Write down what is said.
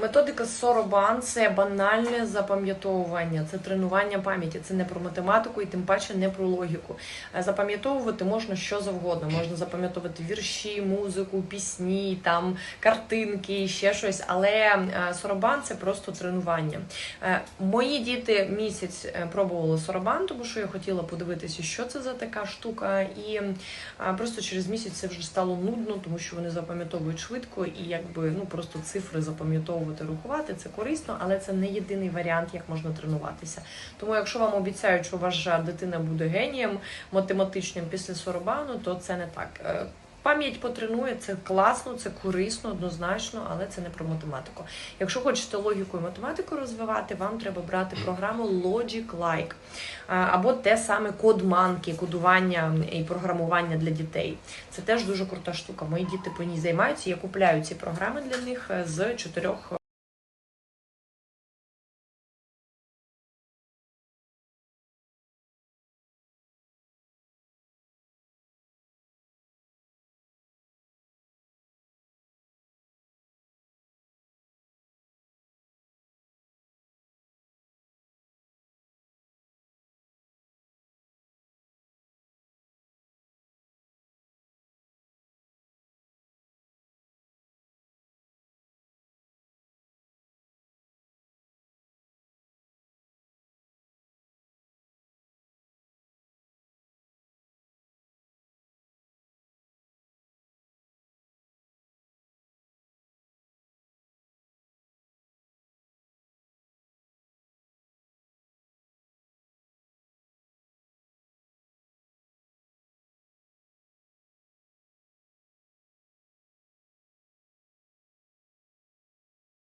Методика Сорабан це банальне запам'ятовування, це тренування пам'яті. Це не про математику і тим паче не про логіку. Е, Запам'ятовувати можна що завгодно. Можна запам'ятовувати вірші, музику, пісні, там картинки, ще щось. Але е, Сорабан це просто тренування. Е, Мої діти місяць пробували Сорабан, тому що я хотіла подивитися, що це за така штука. І просто через місяць це вже стало нудно, тому що вони запам'ятовують швидко і якби ну просто цифри запам'ятовувати, рахувати це корисно, але це не єдиний варіант, як можна тренуватися. Тому, якщо вам обіцяють, що ваша дитина буде генієм математичним після Сорабану, то це не так. Е, Пам'ять потренує, це класно, це корисно, однозначно, але це не про математику. Якщо хочете логіку і математику розвивати, вам треба брати програму Logic Like або те саме кодманки, кодування і програмування для дітей. Це теж дуже крута штука. Мої діти по ній займаються. Я купляю ці програми для них е, з чотирьох е,